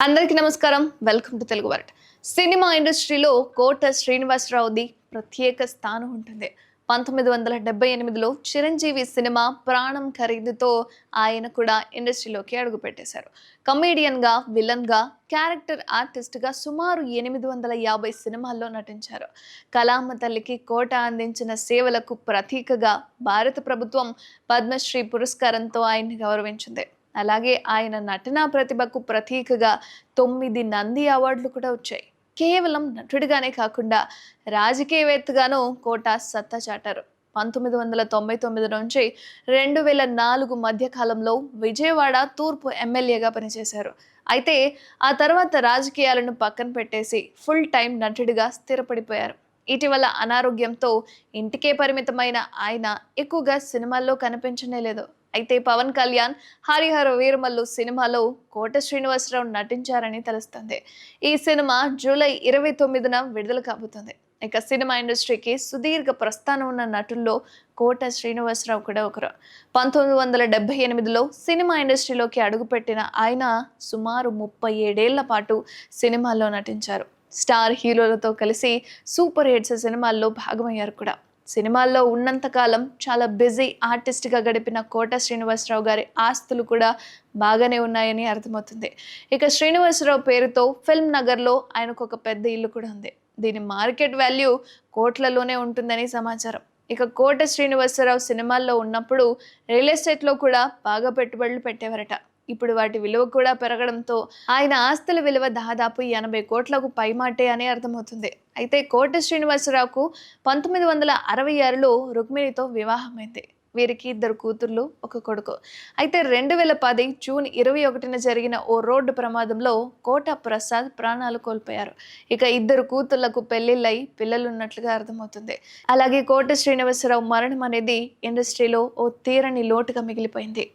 అందరికీ నమస్కారం. Welcome to Telugu world cinema ఇండస్ట్రీలో కోట శ్రీనివాసరావుది ప్రత్యేక స్థానం ఉంటుంది. పంతొమ్మిది వందల డెబ్బై ఎనిమిదిలో చిరంజీవి సినిమా ప్రాణం ఖరీదుతో ఆయన కూడా ఇండస్ట్రీలోకి అడుగుపెట్టేశారు కమేడియన్గా విలన్గా క్యారెక్టర్ ఆర్టిస్ట్గా సుమారు ఎనిమిది వందల యాభై సినిమాల్లో నటించారు. కలామ తల్లికి కోట అందించిన సేవలకు ప్రతీకగా భారత ప్రభుత్వం పద్మశ్రీ పురస్కారంతో ఆయన్ని గౌరవించింది. అలాగే ఆయన నటనా ప్రతిభకు ప్రతీకగా తొమ్మిది నంది అవార్డులు కూడా వచ్చాయి. కేవలం నటుడిగానే కాకుండా రాజకీయవేత్తగాను కోట సత్తా చాటారు. పంతొమ్మిది వందల తొంభై తొమ్మిది నుంచి రెండు వేల నాలుగు మధ్యకాలంలో విజయవాడ తూర్పు ఎమ్మెల్యేగా పనిచేశారు. అయితే ఆ తర్వాత రాజకీయాలను పక్కన పెట్టేసి ఫుల్ టైం నటుడిగా స్థిరపడిపోయారు. ఇటీవల అనారోగ్యంతో ఇంటికే పరిమితమైన ఆయన ఎక్కువగా సినిమాల్లో కనిపించనే లేదు. అయితే పవన్ కళ్యాణ్ హరిహర వీరమల్లు సినిమాలో కోట శ్రీనివాసరావు నటించారని తెలుస్తుంది. ఈ సినిమా జూలై ఇరవై తొమ్మిదిన విడుదల కాబోతుంది. ఇక సినిమా ఇండస్ట్రీకి సుదీర్ఘ ప్రస్థానం ఉన్న నటుల్లో కోట శ్రీనివాసరావు కూడా ఒకరు. పంతొమ్మిది వందల డెబ్బై ఎనిమిదిలో సినిమా ఇండస్ట్రీలోకి అడుగుపెట్టిన ఆయన సుమారు ముప్పై ఏడేళ్ళ పాటు సినిమాల్లో నటించారు. స్టార్ హీరోలతో కలిసి సూపర్ హిట్స్ సినిమాల్లో భాగమయ్యారు కూడా. సినిమాల్లో ఉన్నంతకాలం చాలా బిజీ ఆర్టిస్ట్గా గడిపిన కోట శ్రీనివాసరావు గారి ఆస్తులు కూడా బాగానే ఉన్నాయని అర్థమవుతుంది. ఇక శ్రీనివాసరావు పేరుతో ఫిల్మ్ నగర్లో ఆయనకు ఒక పెద్ద ఇల్లు కూడా ఉంది. దీని మార్కెట్ వాల్యూ కోట్లలోనే ఉంటుందని సమాచారం. ఇక కోట శ్రీనివాసరావు సినిమాల్లో ఉన్నప్పుడు రియల్ ఎస్టేట్లో కూడా బాగా పెట్టుబడులు పెట్టేవారట. ఇప్పుడు వాటి విలువ కూడా పెరగడంతో ఆయన ఆస్తుల విలువ దాదాపు ఎనభై కోట్లకు పైమాటే అని అర్థమవుతుంది. అయితే కోట శ్రీనివాసరావుకు పంతొమ్మిది వందల అరవై ఆరులో రుక్మిణితో వివాహమైంది. వీరికి ఇద్దరు కూతుర్లు ఒక కొడుకు. అయితే రెండు వేల పది జూన్ ఇరవై ఒకటిన జరిగిన ఓ రోడ్డు ప్రమాదంలో కోట ప్రసాద్ ప్రాణాలు కోల్పోయారు. ఇక ఇద్దరు కూతుళ్ళకు పెళ్ళిళ్ళై పిల్లలు ఉన్నట్లుగా అర్థమవుతుంది. అలాగే కోట శ్రీనివాసరావు మరణం అనేది ఇండస్ట్రీలో ఓ తీరని లోటుగా మిగిలిపోయింది.